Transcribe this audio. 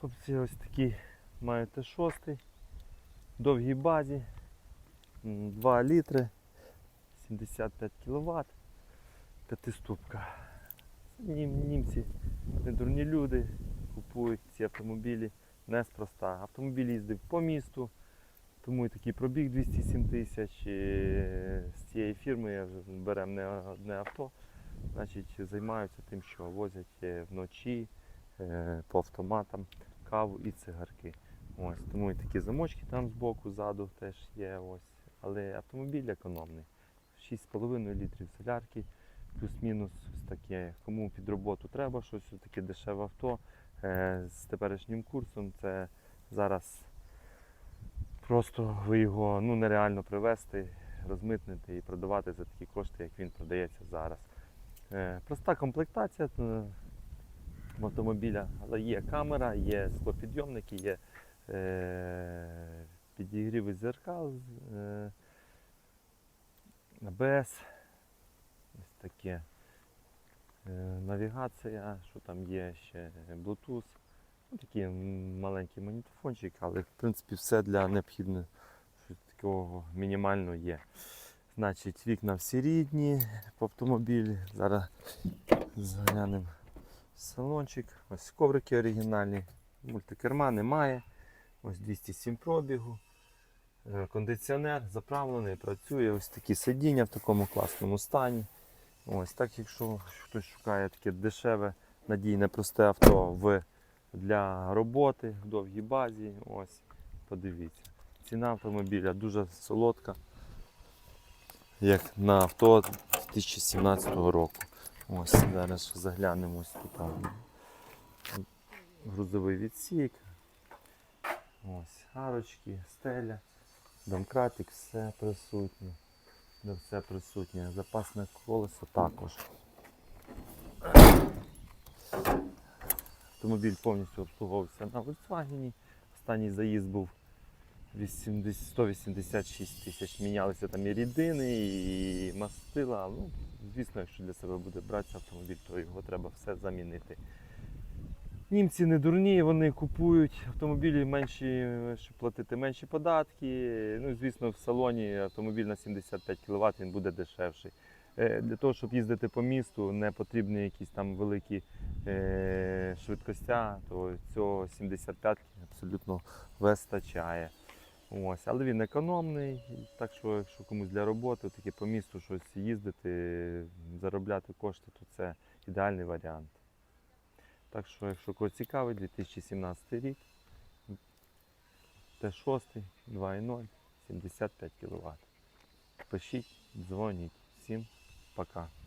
Хлопці, ось такий маю Т6, довгій базі, 2 літри, 75 кВт, п'ятиступка. Нім, німці не дурні люди, купують ці автомобілі неспроста. Автомобіль їздив по місту, тому і такий пробіг 207 тисяч. З цієї фірми я вже беремо не одне авто. Значить, займаються тим, що возять е, вночі по автоматам каву і цигарки. Ось, тому і такі замочки там збоку, ззаду теж є. Ось. Але автомобіль економний. 6,5 літрів солярки, плюс-мінус ось таке. Кому під роботу треба щось ось таке дешеве авто е, з теперішнім курсом, це зараз просто ви його ну, нереально привезти, розмитнити і продавати за такі кошти, як він продається зараз. Е, Проста комплектація е, в автомобіля, але є камера, є склопідйомники, є е, підігріви зеркал, е, ось таке. Е, навігація, що там є ще Bluetooth. Ну, такий маленький магнітофончик, але в принципі все для необхідного що такого мінімально є. Значить, вікна всі рідні по автомобілі. Зараз заглянемо салончик. Ось коврики оригінальні, мультикерма немає. Ось 207 пробігу. Е, Кондиціонер заправлений, працює. Ось такі сидіння в такому класному стані. Ось так, якщо хтось шукає таке дешеве, надійне, просте авто в, для роботи в довгій базі, ось, подивіться. Ціна автомобіля дуже солодка, як на авто 2017 року. Ось зараз заглянемо ось Грузовий відсік. Ось арочки, стеля, домкратик, все присутнє. Да, все присутнє. Запасне колесо також. Автомобіль повністю обслуговувався на Volkswagen. Останній заїзд був 80, 186 тисяч. Мінялися там і рідини, і мастила. Ну, звісно, якщо для себе буде братися автомобіль, то його треба все замінити. Німці не дурні, вони купують автомобілі менші, щоб платити менші податки. Ну, звісно, в салоні автомобіль на 75 кВт він буде дешевший. Е, Для того, щоб їздити по місту, не потрібні якісь там великі е, швидкостя, то цього 75 абсолютно вистачає. Ось. Але він економний, так що якщо комусь для роботи, таки по місту щось їздити, заробляти кошти, то це ідеальний варіант. Так що, якщо когось цікавить, 2017 рік, Т6, 2.0, 75 кВт. Пишіть, дзвоніть. Всім пока.